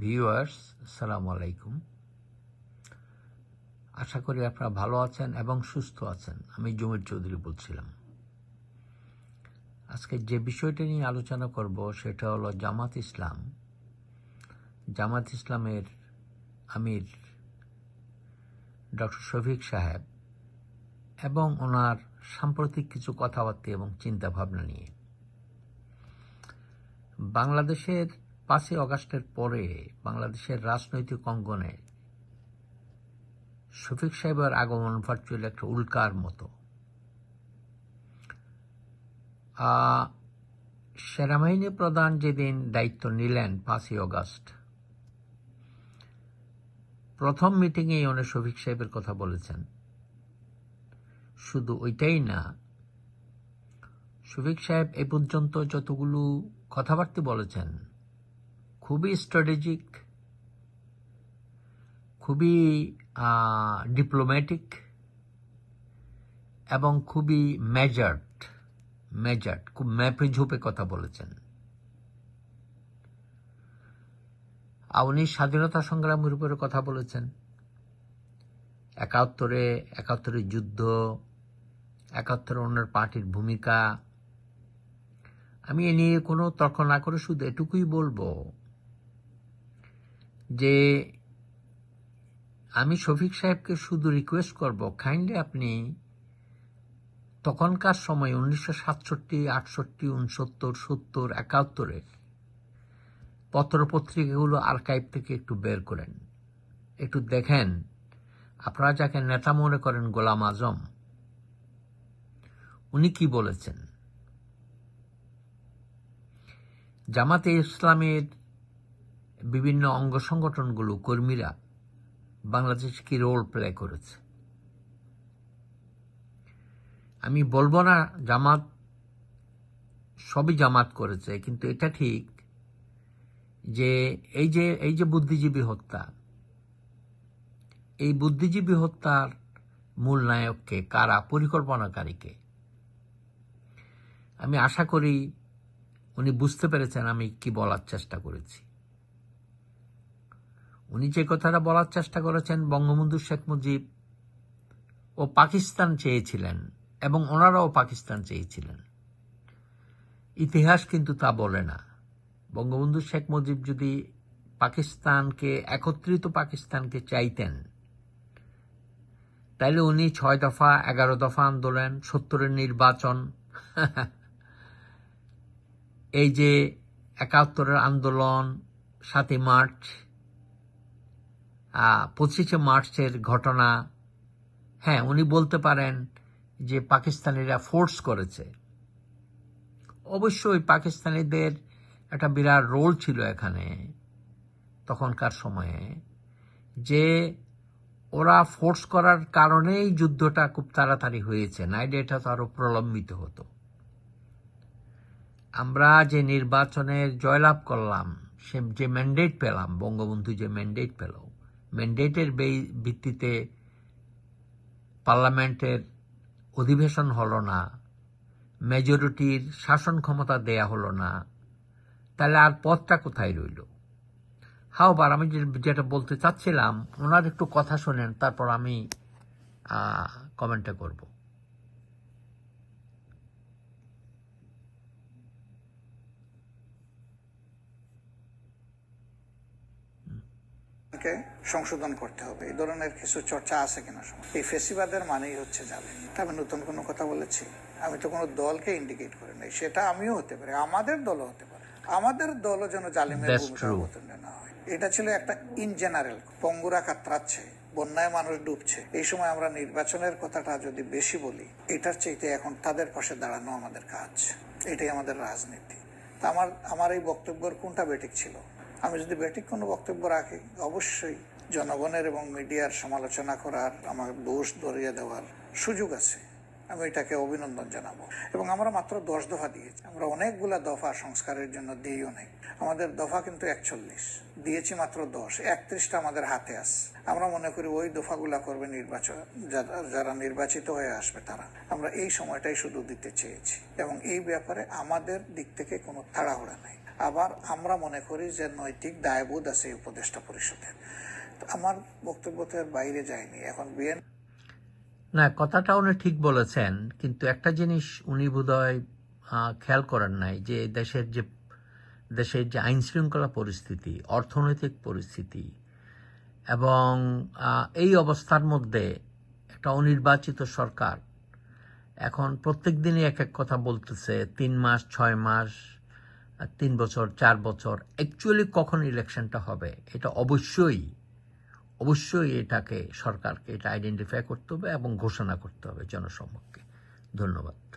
Viewers, আসসালামু আলাইকুম। আশা করি আপনারা ভালো আছেন এবং সুস্থ আছেন। আমি জমির চৌধুরী বলছিলাম। আজকে যে বিষয়টা নিয়ে আলোচনা করব সেটা হলো জামাত ইসলাম। জামাত ইসলামের আমির ডক্টর শফিক সাহেব এবং ওনার সাম্প্রতিক কিছু কথাবার্তা এবং চিন্তা ভাবনা নিয়ে। বাংলাদেশের পাঁচই অগাস্টের পরে বাংলাদেশের রাজনৈতিক অঙ্গনে শফিক সাহেবের আগমন ভার্চুয়ালি একটা উল্কার মতো। সেনাবাহিনী প্রধান যেদিন দায়িত্ব নিলেন পাঁচই অগাস্ট, প্রথম মিটিংয়েই উনি শফিক সাহেবের কথা বলেছেন। শুধু ওইটাই না, শফিক সাহেব এ পর্যন্ত যতগুলো কথাবার্তা বলেছেন খুবই স্ট্র্যাটেজিক খুবই ডিপ্লোম্যাটিক এবং খুবই মেজার্ড মেজার্ড খুব ম্যাপে ঝোপে কথা বলেছেন। উনি স্বাধীনতা সংগ্রামের উপরে কথা বলেছেন। একাত্তরে, একাত্তরের যুদ্ধ একাত্তরে ওনার পার্টির ভূমিকা। আমি এ নিয়ে কোনো তর্ক না করে শুধু এটুকুই বলব যে আমি শফিক সাহেবকে শুধু রিকোয়েস্ট করব কাইন্ডলি আপনি তখনকার সময় উনিশশো সাতষট্টি, আটষট্টি, উনসত্তর, সত্তর, একাত্তরের পত্রপত্রিকাগুলো আর্কাইভ থেকে একটু বের করেন। একটু দেখেন, আপনারা যাকে নেতা মনে করেন গোলাম আজম, উনি কি বলেছেন? জামাতে ইসলামের বিভিন্ন অঙ্গ সংগঠনগুলো কর্মীরা বাংলাদেশ কি রোল প্লে করেছে? আমি বলব না জামাত, সবই জামাত করেছে, কিন্তু এটা ঠিক যে এই যে এই যে বুদ্ধিজীবী হত্যা, এই বুদ্ধিজীবী হত্যার মূল নায়ককে কারা, পরিকল্পনাকারীকে? আমি আশা করি উনি বুঝতে পেরেছেন আমি কি বলার চেষ্টা করেছি। উনি যে কথাটা বলার চেষ্টা করেছেন বঙ্গবন্ধু শেখ মুজিব, ও পাকিস্তান চেয়েছিলেন এবং ওনারাও পাকিস্তান চেয়েছিলেন। ইতিহাস কিন্তু তা বলে না। বঙ্গবন্ধু শেখ মুজিব যদি পাকিস্তানকে, একত্রিত পাকিস্তানকে চাইতেন, তাইলে উনি ছয় দফা, এগারো দফা আন্দোলন, সত্তরের নির্বাচন, এই যে একাত্তরের আন্দোলন, সাতই মার্চ পঁচিশে মার্চের ঘটনা। হ্যাঁ উনি বলতে পারেন যে পাকিস্তানিরা ফোর্স করেছে। অবশ্যই পাকিস্তানিদের একটা বিরাট রোল ছিল এখানে তখনকার সময়ে, যে ওরা ফোর্স করার কারণেই যুদ্ধটা খুব তাড়াতাড়ি হয়েছে, নাইলে এটা তো আরও প্রলম্বিত হতো। আমরা যে নির্বাচনের জয়লাভ করলাম, সে যে ম্যান্ডেট পেলাম, বঙ্গবন্ধু যে ম্যান্ডেট পেল ম্যান্ডেটের ভিত্তিতে পার্লামেন্টের অধিবেশন হলো না। মেজরিটির শাসন ক্ষমতা দেয়া হলো না। তাহলে আর পথটা কোথায় রইল? হাও, বার, আমি যেটা বলতে চাচ্ছিলাম, ওনার একটু কথা শোনেন, তারপর আমি কমেন্টটা করব। কে সংশোধন করতে হবে। এই ধরনের কিছু চর্চা আছে কিনা? এই ফেসিবাদের মানেই হচ্ছে যাবে আমি নতুন কোনো কথা বলেছি? আমি তো কোনো দলকে ইন্ডিকেট করি নাই। সেটা আমিও হতে পারি। আমাদের দলও হতে পারে। আমাদের দলও যেন জালিমের That's ভূমিকা true. অবতীর্ণ না হয়। এটা ছিল একটা ইন জেনারেল পঙ্গুরা কাতরাচ্ছে বন্যায় মানুষ ডুবছে। এই সময় আমরা নির্বাচনের কথাটা যদি বেশি বলি এটার চাইতে এখন তাদের পাশে দাঁড়ানো আমাদের কাজ। এটাই আমাদের রাজনীতি। তা আমার আমার এই বক্তব্যের কোনটা বেটিক ছিল? আমি যদি ব্যাটিক কোনো বক্তব্য রাখি, অবশ্যই জনগণের এবং মিডিয়ার সমালোচনা করার আমার দোষ ধরিয়ে দেওয়ার সুযোগ আছে। আমি এটাকে অভিনন্দন জানাব। এবং আমরা মাত্র দশ দফা দিয়েছি। আমরা অনেকগুলা দফা সংস্কারের জন্য দিই অনেক। আমাদের দফা কিন্তু একচল্লিশ। দিয়েছি মাত্র দশ। একত্রিশটা আমাদের হাতে আছে। আমরা মনে করি ওই দফাগুলা করবে নির্বাচন যারা- যারা নির্বাচিত হয়ে আসবে তারা। আমরা এই সময়টাই শুধু দিতে চেয়েছি। এবং এই ব্যাপারে আমাদের দিক থেকে কোনো তাড়াহুড়া নেই। আবার আমরা মনে করি যে নৈতিক দায়বোধ আছে উপদেষ্টা পরিষদের। আমার বক্তব্য তো বাইরে যায়নি এখন বিএন না, কথাটা উনি ঠিক বলেছেন, কিন্তু একটা জিনিস উনি বোধহয় খেয়াল করেন নাই যে দেশের যে দেশের যে আইন শৃঙ্খলা পরিস্থিতি, অর্থনৈতিক পরিস্থিতি এবং এই অবস্থার মধ্যে একটা অনির্বাচিত সরকার। এখন প্রত্যেক দিনই এক এক কথা বলতেছে, তিন মাস, ছয় মাস, তিন বছর, চার বছর। অ্যাকচুয়ালি কখন ইলেকশনটা হবে? এটা অবশ্যই অবশ্যই এটাকে সরকারকে এটা আইডেন্টিফাই করতে হবে এবং ঘোষণা করতে হবে জনসমক্ষে ধন্যবাদ।